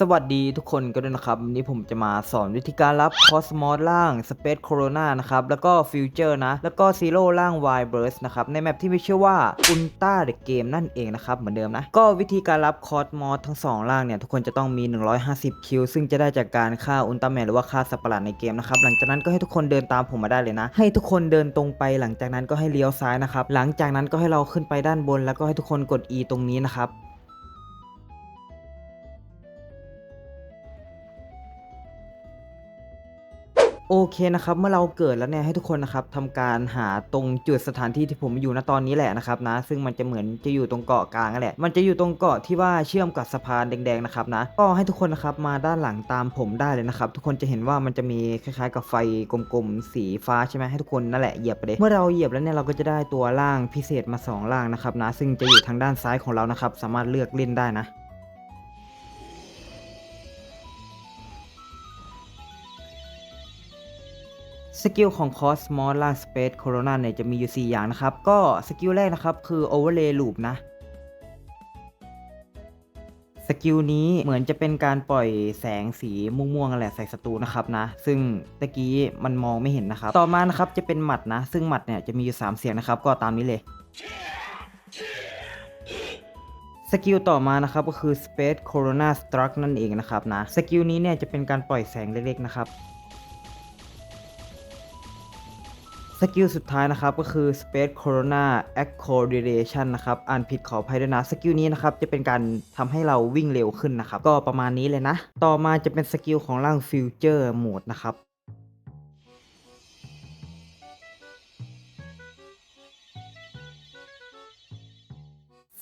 สวัสดีทุกคนกันด้วยนะครับวันนี้ผมจะมาสอนวิธีการรับคอสมอสล่าง Space Corona นะครับ แล้วก็ฟิวเจอร์นะ แล้วก็ซีโร่ล่าง Wild Burst นะครับ ในแมปที่ไมีชื่อว่า Ultra the Game นั่นเองนะครับ เหมือนเดิมนะ ก็วิธีการรับคอสมอสทั้ง 2 ล่างเนี่ย ทุกคนจะต้องมี 150 คิว ซึ่งจะได้จากการฆ่าอุลตร้าแมนหรือว่าฆ่าสัตว์ประหลาดในเกมนะครับ หลังจากนั้นก็ให้ทุกคนเดินตามผมมาได้เลยนะ ให้ทุกคนเดินตรงไปหลังจากนั้นก็ให้เลี้ยวซ้ายนะครับหลังจากนั้นก็ให้เราขึ้นไปด้านบน แล้วก็ให้ทุกคนกด E ตรงนี้นะครับ โอเคนะครับ เมื่อเราเกิดแล้วเนี่ยให้ทุกคนนะครับทำการหาตรงจุดสถานที่ที่ผมอยู่ณตอนนี้แหละนะครับนะ ซึ่งมันจะเหมือนจะอยู่ตรงเกาะกลางนั่นแหละ มันจะอยู่ตรงเกาะที่ว่าเชื่อมกับสะพานแดงๆนะครับนะก็ให้ทุกคนนะครับมาด้านหลังตามผมได้เลยนะครับทุกคนจะเห็นว่ามันจะมีคล้ายๆ กับไฟกลมๆสีฟ้าใช่ไหมให้ทุกคนนั่นแหละเหยียบไปเลยเมื่อเราเหยียบแล้วเนี่ยเราก็จะได้ตัวล่างพิเศษมาสองล่างนะครับนะซึ่งจะอยู่ทางด้านซ้ายของเรานะครับสามารถเลือกเล่นได้นะ สกิลของคอสมอสล่าง Space Corona เนี่ยจะมีอยู่ 4 อย่างนะครับ ก็สกิลแรกนะครับคือ Overlay Loop นะ สกิลนี้เหมือนจะเป็นการปล่อยแสงสีม่วงๆอะไรใส่ศัตรูนะครับนะ ซึ่งตะกี้มันมองไม่เห็นนะครับ ต่อมานะครับจะเป็นหมัดนะ ซึ่งหมัดเนี่ยจะมีอยู่ 3 เสียงนะครับ ก็ตามนี้เลยสกิลต่อมานะครับก็คือ Space Corona Struck นั่นเองนะครับนะ สกิลนี้เนี่ยจะเป็นการปล่อยแสงเล็กๆนะครับ สกิลสุดท้ายนะครับก็คือ Space Corona Acceleration นะครับอ่านผิดขออภัยด้วยนะสกิลนี้นะครับจะเป็นการทำให้เราวิ่งเร็วขึ้นนะครับ ก็ประมาณนี้เลยนะ ต่อมาจะเป็นสกิลของร่าง Future Mode นะครับ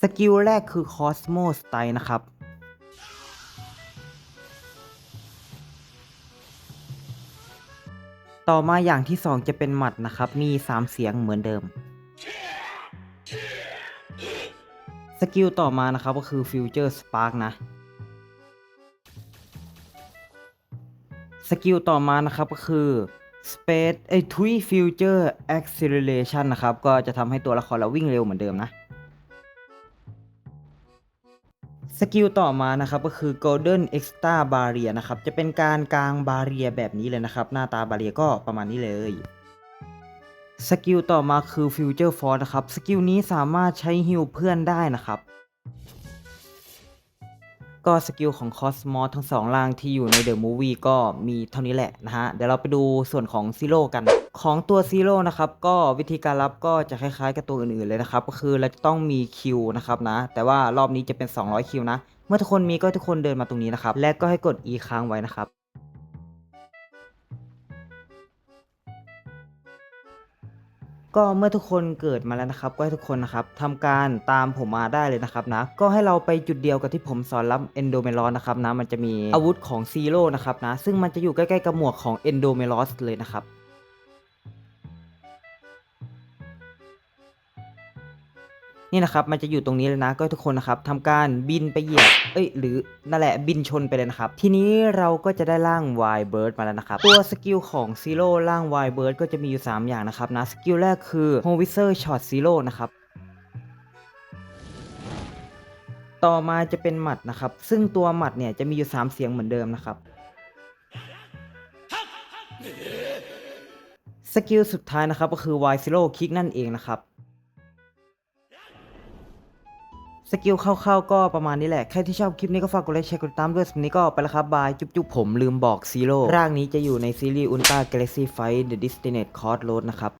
สกิลแรกคือ Cosmo Style นะครับ ต่อมาอย่างที่ 2 จะเป็นหมัดนะครับ มี 3 เสียงเหมือนเดิม สกิลต่อมานะครับก็คือ Future Spark นะ สกิลต่อมานะครับก็คือ Space ไอ้ทุย Future Acceleration นะครับ ก็จะทำให้ตัวละครเราวิ่งเร็วเหมือนเดิมนะ สกิลต่อมานะครับก็คือ Golden Extra Barrier นะครับจะเป็นการกลางบาเรียแบบนี้เลยนะครับ หน้าตาบาเรียก็ประมาณนี้เลยสกิลต่อมาคือ Future Force นะครับสกิลนี้สามารถใช้ฮิลเพื่อนได้นะครับ ก็สกิลของคอสมอสทั้งสองล่างที่อยู่ในเดอะมูวี่ก็มีเท่านี้แหละนะฮะ เดี๋ยวเราไปดูส่วนของซีโร่กัน ของตัวซีโร่นะครับ ก็วิธีการรับก็จะคล้ายๆ กับตัวอื่นๆเลยนะครับ ก็คือเราจะต้องมีคิวนะครับนะ แต่ว่ารอบนี้จะเป็น 200 คิวนะ เมื่อทุกคนมีก็ทุกคนเดินมาตรงนี้นะครับ และก็ให้กด E ค้างไว้นะครับ ก็เมื่อทุกคนเกิดมาแล้วนะครับ ก็ให้ทุกคนนะครับทำการตามผมมาได้เลยนะครับนะก็ให้เราไปจุดเดียวกับที่ผมสอนรับเอนโดเมลอสนะครับนะมันจะมีอาวุธของซีโร่นะครับนะซึ่งมันจะอยู่ใกล้ๆกับหมวกของเอนโดเมลอสเลยนะครับ นี่นะครับมันจะอยู่ตรงนี้เลยนะก็ทุกคนนะครับทำการบินไปเหยียบเอ้ยหรือนั่นแหละบินชนไปเลยนะครับ ทีนี้เราก็จะได้ร่าง Wild Bird มาแล้วนะครับ ตัวสกิลของ Zero ร่าง Wild Bird ก็จะมีอยู่ 3 อย่างนะครับนะสกิลแรกคือ h o w i t z e r Shot Zero นะครับต่อมาจะเป็นหมัดนะครับ ซึ่งตัวหมัดเนี่ยจะมีอยู่ 3 เสียงเหมือนเดิมนะครับสกิลสุดท้ายนะครับก็คือ Wild Zero Kick นั่นเองนะครับ สกิลเข้าวๆก็ประมาณนี้แหละ ใครที่ชอบคลิปนี้ก็ฝากกดไลค์แชร์กดติดตามด้วยสำหรับนี้ก็ไปแล้วครับ บาย จุ๊บๆ ผมลืมบอกซีโร่ร่างนี้จะอยู่ในซีรีส์ Ultra Galaxy Fight The Destined Crossroad นะครับ